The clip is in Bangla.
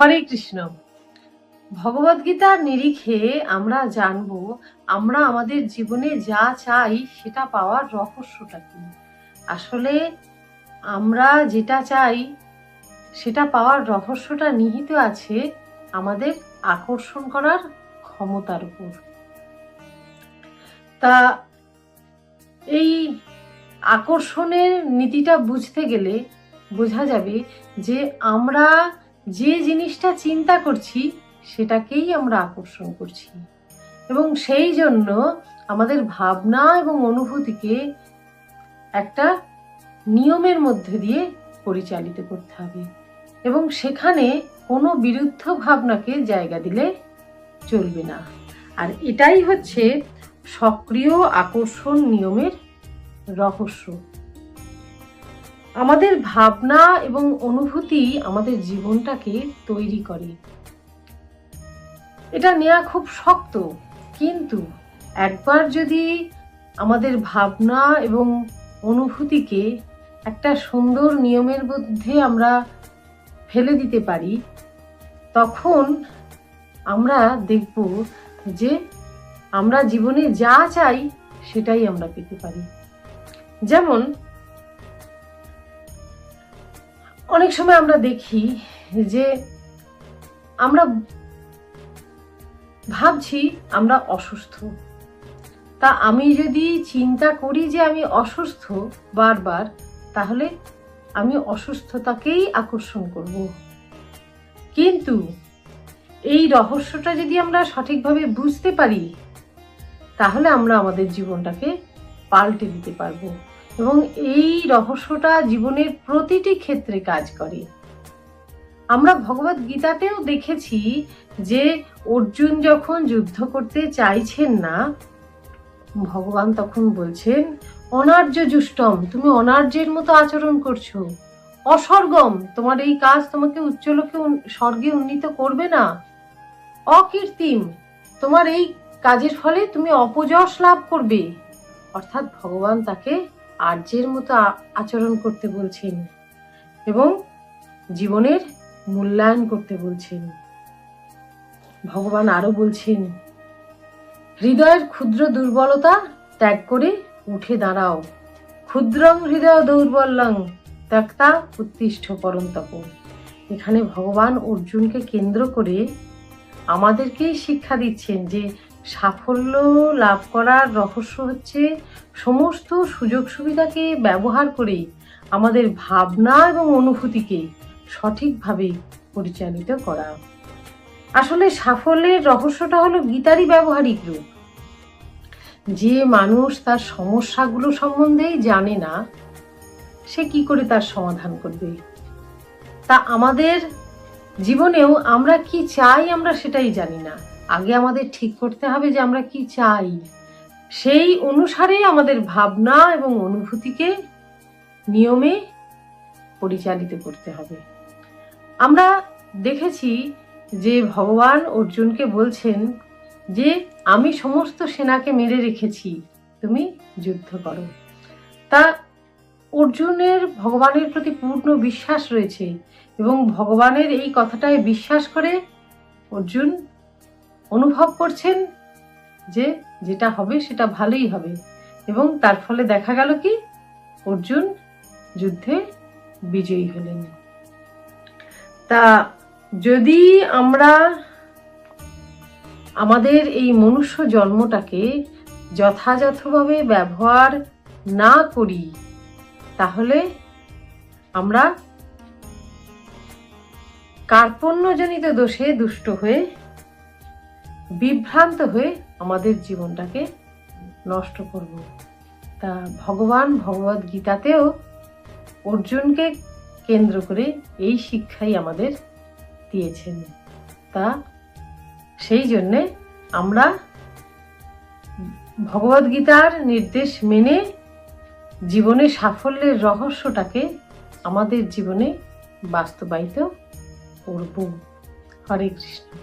হরে কৃষ্ণ। ভগবদ্গীতার নিরিখে আমরা জানব, আমরা আমাদের জীবনে যা চাই সেটা পাওয়ার রহস্যটা কি? আসলে আমরা যেটা চাই সেটা পাওয়ার রহস্যটা নিহিত আছে আমাদের আকর্ষণ করার ক্ষমতার উপর। তা এই আকর্ষণের নীতিটা বুঝতে গেলে বোঝা যাবে যে আমরা যে জিনিসটা চিন্তা করছি, সেটাকেই আমরা আকর্ষণ করছি। এবং সেই জন্য আমাদের ভাবনা এবং অনুভূতিকে একটা নিয়মের মধ্যে দিয়ে পরিচালিত করতে হবে। এবং সেখানে কোনো বিরুদ্ধ ভাবনাকে জায়গা দিলে চলবে না। আর এটাই হচ্ছে সক্রিয় আকর্ষণ নিয়মের রহস্য। আমাদের ভাবনা এবং অনুভূতি আমাদের জীবনটাকে তৈরি করে। এটা নেওয়া খুব শক্ত, কিন্তু একবার যদি আমাদের ভাবনা এবং অনুভূতিকে একটা সুন্দর নিয়মের মধ্যে আমরা ফেলে দিতে পারি, তখন আমরা দেখব যে আমরা জীবনে যা চাই সেটাই আমরা পেতে পারি। যেমন অনেক সময় আমরা দেখি যে আমরা ভাবছি আমরা অসুস্থ। তা আমি যদি চিন্তা করি যে আমি অসুস্থ বারবার, তাহলে আমি অসুস্থতাকেই আকর্ষণ করব। কিন্তু এই রহস্যটা যদি আমরা সঠিকভাবে বুঝতে পারি, তাহলে আমরা আমাদের জীবনটাকে পাল্টে দিতে পারব। এবং এই রহস্যটা জীবনের প্রতিটি ক্ষেত্রে কাজ করে। আমরা ভগবত গীতাতেও দেখেছি যে অর্জুন যখন যুদ্ধ করতে চাইছেন না, ভগবান তখন বলছেন, অনার্য জুষ্টম তুমি অনার্যের মতো আচরণ করছ। অসর্গম, তোমার এই কাজ তোমাকে উচ্চলোকে স্বর্গে উন্নীত করবে না। অকীর্তিম তোমার এই কাজের ফলে তুমি অপযশ লাভ করবে। অর্থাৎ ভগবান তাকে আর্যের মতো আচরণ করতে বলছেন এবং জীবনের মূল্যায়ন করতে বলছেন। ভগবান আরও বলছেন, হৃদয়ের ক্ষুদ্র দুর্বলতা ত্যাগ করে উঠে দাঁড়াও। ক্ষুদ্রং হৃদয় দৌর্বল্যং ত্যাক্তা উত্তিষ্ঠ পরন্তপ। এখানে ভগবান অর্জুনকে কেন্দ্র করে আমাদেরকেই শিক্ষা দিচ্ছেন যে সাফল্য লাভ করার রহস্য হচ্ছে সমস্ত সুযোগ সুবিধাকে ব্যবহার করে আমাদের ভাবনা এবং অনুভূতিকে সঠিকভাবে পরিচালিত করা। আসলে সাফল্যের রহস্যটা হলো গীতারই ব্যবহারিক রূপ। যে মানুষ তার সমস্যাগুলো সম্বন্ধেই জানে না, সে কি করে তার সমাধান করবে? তা আমাদের জীবনেও আমরা কি চাই আমরা সেটাই জানি না। আগে আমাদের ঠিক করতে হবে যে আমরা কি চাই। সেই অনুসারে আমাদের ভাবনা এবং অনুভূতিকে নিয়মে পরিচালিত করতে হবে। আমরা দেখেছি যে ভগবান অর্জুনকে বলছেন যে, আমি সমস্ত সেনাকে মেরে রেখেছি, তুমি যুদ্ধ করো। তা অর্জুনের, ভগবানের প্রতি পূর্ণ বিশ্বাস রয়েছে এবং ভগবানের এই কথাটায় বিশ্বাস করে অর্জুন অনুভব করছেন যে যেটা হবে সেটা ভালোই হবে। এবং তার ফলে দেখা গেল কি, অর্জুন যুদ্ধে বিজয়ী হলেন। তা যদি আমরা আমাদের এই মনুষ্য জন্মটাকে যথাযথভাবে ব্যবহার না করি, তাহলে আমরা কার্পণ্যজনিত দোষে দুষ্ট হয়ে বিভ্রান্ত হয়ে আমাদের জীবনটাকে নষ্ট করব। তা ভগবান ভগবদ গীতাতেও অর্জুনকে কেন্দ্র করে এই শিক্ষাই আমাদের দিয়েছেন। তা সেই জন্যে আমরা ভগবদ গীতার নির্দেশ মেনে জীবনে সাফল্যের রহস্যটাকে আমাদের জীবনে বাস্তবায়িত করব। হরে কৃষ্ণ।